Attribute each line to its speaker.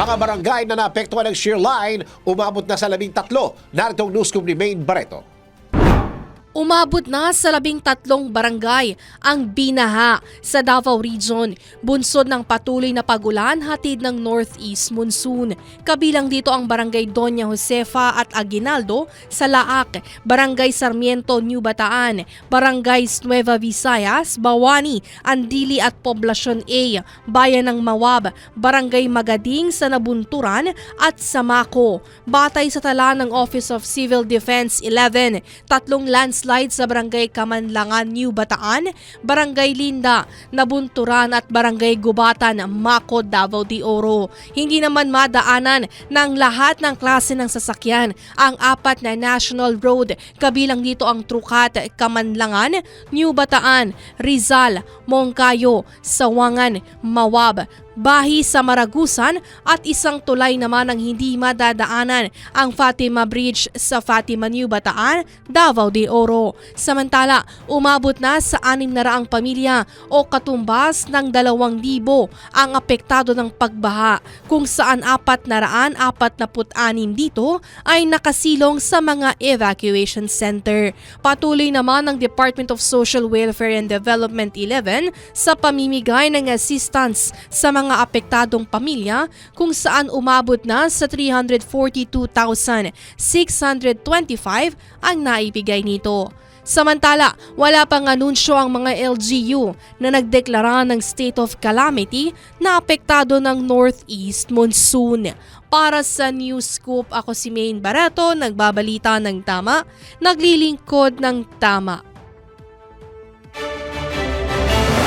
Speaker 1: Mga barangay na naapektuhan ng shear line, umabot na sa labing tatlo. Narito ang newscoop ni Maine Barreto.
Speaker 2: Umabot na sa labing tatlong barangay ang binaha sa Davao Region. Bunsod ng patuloy na pagulan hatid ng Northeast Monsoon. Kabilang dito ang barangay Doña Josefa at Aguinaldo sa Laak, barangay Sarmiento, New Bataan, barangay Nueva Visayas, Bawani, Andili at Poblacion A, Bayan ng Mawab, barangay Magading sa Nabunturan at Samaco. Batay sa tala ng Office of Civil Defense 11, tatlong landslides sa barangay Kamanlangan, New Bataan, barangay Linda, Nabunturan at barangay Gubatan, Mako, Davao de Oro. Hindi naman madaanan ng lahat ng klase ng sasakyan ang apat na national road kabilang dito ang Trukat, Kamanlangan, New Bataan, Rizal, Mongkayo, Sawangan, Mawab, Bahi sa Maragusan at isang tulay naman ang hindi madadaanan ang Fatima Bridge sa Fatima New Bataan, Davao de Oro. Samantala, umabot na sa 600 pamilya o katumbas ng 2,000 ang apektado ng pagbaha kung saan 446 dito ay nakasilong sa mga evacuation center. Patuloy naman ng Department of Social Welfare and Development 11 sa pamimigay ng assistance sa mga apektadong pamilya kung saan umabot na sa 342,625 ang naibigay nito. Samantala, wala pang anunsyo ang mga LGU na nagdeklara ng state of calamity na apektado ng Northeast Monsoon. Para sa News Scoop, ako si Maine Barato, nagbabalita ng tama, naglilingkod ng tama.